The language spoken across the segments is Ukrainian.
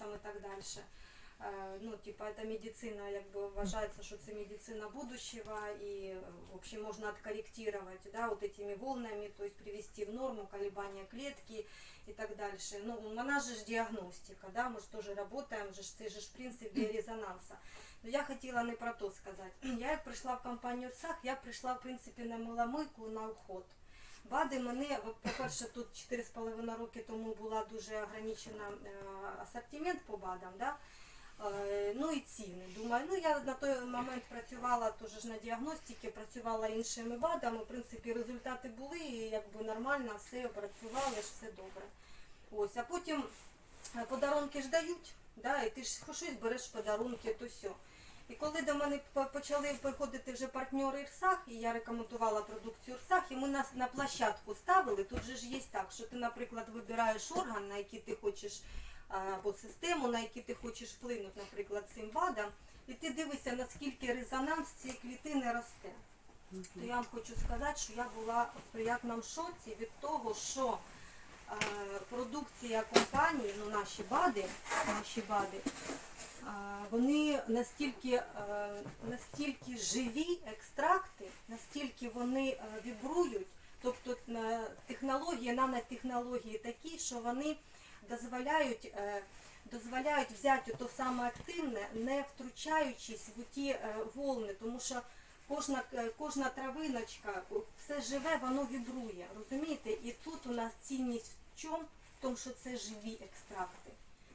резонансом і так далі. Е, Ну, типа, это медицина, якби вважається, що це медицина будущего, і в общем можна откорректировать, да, вот этими волнами, то есть привести в норму колебания клетки и так дальше. Ну, вона же ж діагностика, да, ми ж теж работаем, же ж, же принцип біорезонанса. Ну, я хотіла не про то сказати. Я як прийшла в компанію ЦАХ, я прийшла, в принципі, на миломийку, на уход. БАДи мене, по-перше, тут 4,5 роки тому була дуже ограничена е, асортимент по БАДам, да? Е, ну і ціни. Думаю, ну я на той момент працювала теж на діагностиці, працювала іншими БАДами, в принципі, результати були, і якби нормально все працювало, все добре. Ось, а потім е, подарунки ж дають, да, і ти ж щось береш подарунки, то все. І коли до мене почали приходити вже партнери ІРСАХ, і я рекомендувала продукцію ІРСАХ, і ми нас на площадку ставили. Тут же ж є так, що ти, наприклад, вибираєш орган, на який ти хочеш, або систему, на який ти хочеш вплинути, наприклад, цим БАДом, і ти дивишся, наскільки резонанс цієї клітини росте. То я вам хочу сказати, що я була в приятному шоці від того, що е, продукція компанії, ну наші БАДи, наші БАДи, вони настільки, е, настільки живі екстракти, настільки вони е, вібрують, тобто е, технології, нанотехнології такі, що вони дозволяють, дозволяють взяти то саме активне, не втручаючись в ті волни, тому що кожна, кожна травиночка, все живе, воно вібрує, розумієте? І тут у нас цінність в чому? В тому, що це живі екстракти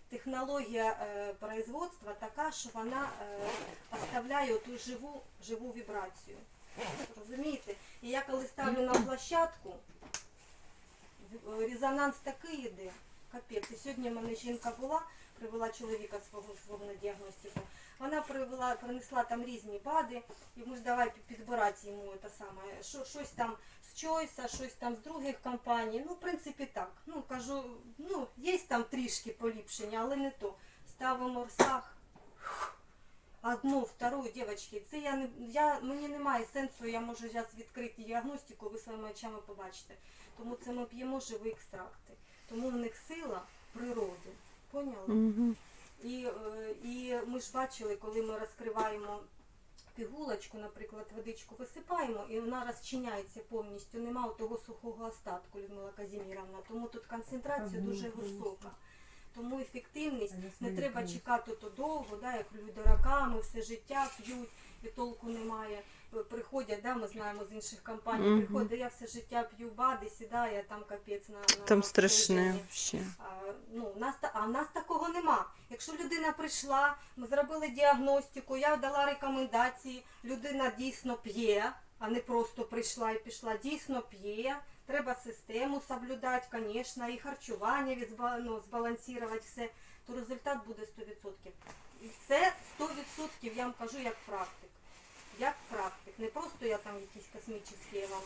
технологія е, производства така, що вона е, оставляє ту живу, живу вібрацію. Розумієте? І я коли ставлю на площадку, резонанс такий йде, капець. І сьогодні в мене жінка була, привела чоловіка свого, свого на діагностику. Вона привела, принесла там різні БАДи, і ми ж давай підбирати йому те саме, що, щось там з Чойса, щось там з других компаній. Ну, в принципі, так. Ну, кажу, ну, є там трішки поліпшення, але не то. Ставимо рсах. Одну, втору, дівчатки, це я не я мені немає сенсу, я можу зараз відкрити діагностику, ви своїми очами побачите. Тому це ми п'ємо живі екстракти. Тому в них сила природи. Поняли? Угу. Ми ж бачили, коли ми розкриваємо пігулочку, наприклад, водичку висипаємо, і вона розчиняється повністю. Нема того сухого остатку, Людмила Казіміровна. Тому тут концентрація дуже висока. Тому ефективність не треба чекати то довго, да, як люди роками все життя п'ють і толку немає. Е, Приходять, да, ми знаємо з інших компаній, Мгм. приходять, я все життя п'ю бади, сідає, там капець на, на Там страшне А, ну, у нас, та- а в нас такого нема. Якщо людина прийшла, ми зробили діагностику, я дала рекомендації, людина дійсно п'є, а не просто прийшла і пішла, дійсно п'є. Треба систему соблюдати, звісно, і харчування ну, збалансувати все, то результат буде 100%. І це 100% я вам кажу як практик. Як практик. Не просто я там якісь космічні вам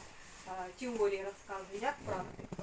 теорії розказую, як практик.